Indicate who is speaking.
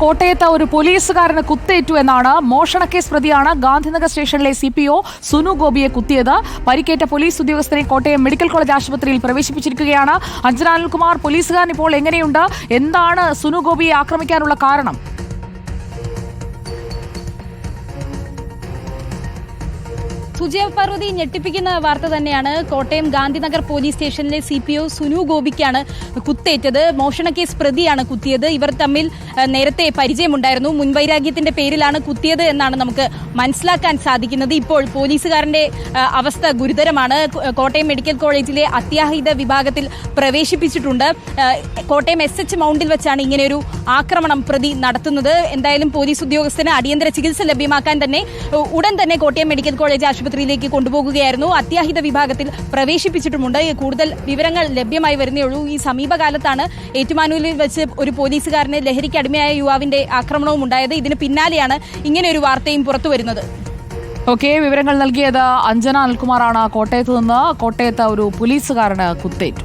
Speaker 1: കോട്ടയത്ത് ഒരു പോലീസുകാരന് കുത്തേറ്റു എന്നാണ് മോഷണക്കേസ് പ്രതിയാണ് ഗാന്ധിനഗർ സ്റ്റേഷനിലെ സി പി ഒ സുനു ഗോപിയെ കുത്തിയത്. പരിക്കേറ്റ പോലീസ് ഉദ്യോഗസ്ഥരെ കോട്ടയം മെഡിക്കൽ കോളേജ് ആശുപത്രിയിൽ പ്രവേശിപ്പിച്ചിരിക്കുകയാണ്. അഞ്ജന അനിൽകുമാർ പോലീസുകാരൻ ഇപ്പോൾ എങ്ങനെയുണ്ട്? എന്താണ് സുനു ഗോപിയെ ആക്രമിക്കാനുള്ള കാരണം?
Speaker 2: സുജയ പാർവതി ഞെട്ടിപ്പിക്കുന്ന വാർത്ത തന്നെയാണ്. കോട്ടയം ഗാന്ധിനഗർ പോലീസ് സ്റ്റേഷനിലെ സി പി ഒ സുനു ഗോപിക്കാണ് കുത്തേറ്റത്. മോഷണ കേസ് പ്രതിയാണ് കുത്തിയത്. ഇവർ തമ്മിൽ നേരത്തെ പരിചയമുണ്ടായിരുന്നു. മുൻവൈരാഗ്യത്തിന്റെ പേരിലാണ് കുത്തിയത് എന്നാണ് നമുക്ക് മനസ്സിലാക്കാൻ സാധിക്കുന്നത്. ഇപ്പോൾ പോലീസുകാരന്റെ അവസ്ഥ ഗുരുതരമാണ്. കോട്ടയം മെഡിക്കൽ കോളേജിലെ അത്യാഹിത വിഭാഗത്തിൽ പ്രവേശിപ്പിച്ചിട്ടുണ്ട്. കോട്ടയം എസ് എച്ച് മൗണ്ടിൽ വെച്ചാണ് ഇങ്ങനെയൊരു ആക്രമണം പ്രതി നടത്തുന്നത്. എന്തായാലും പോലീസ് ഉദ്യോഗസ്ഥന് അടിയന്തര ചികിത്സ ലഭ്യമാക്കാൻ തന്നെ ഉടൻ തന്നെ കോട്ടയം മെഡിക്കൽ കോളേജ് ആശുപത്രിയിലേക്ക് കൊണ്ടുപോകുകയായിരുന്നു. അത്യാഹിത വിഭാഗത്തിൽ പ്രവേശിപ്പിച്ചിട്ടുമുണ്ട്. കൂടുതൽ വിവരങ്ങൾ ലഭ്യമായി വരുന്നേ ഉള്ളൂ. ഈ സമീപകാലത്താണ് ഏറ്റുമാനൂരിൽ വെച്ച് ഒരു പോലീസുകാരനെ ലഹരിക്ക് അടിമയായ യുവാവിന്റെ ആക്രമണവും ഉണ്ടായത്. ഇതിന് പിന്നാലെയാണ് ഇങ്ങനെ ഒരു വാർത്തയും പുറത്തു വരുന്നത്.
Speaker 1: ഓക്കെ വിവരങ്ങൾ നൽകിയത് അഞ്ജന അൽകുമാറാണ്. കോട്ടയത്ത് നിന്ന് കോട്ടയത്ത് ഒരു പോലീസുകാരന് കുത്തേറ്റു.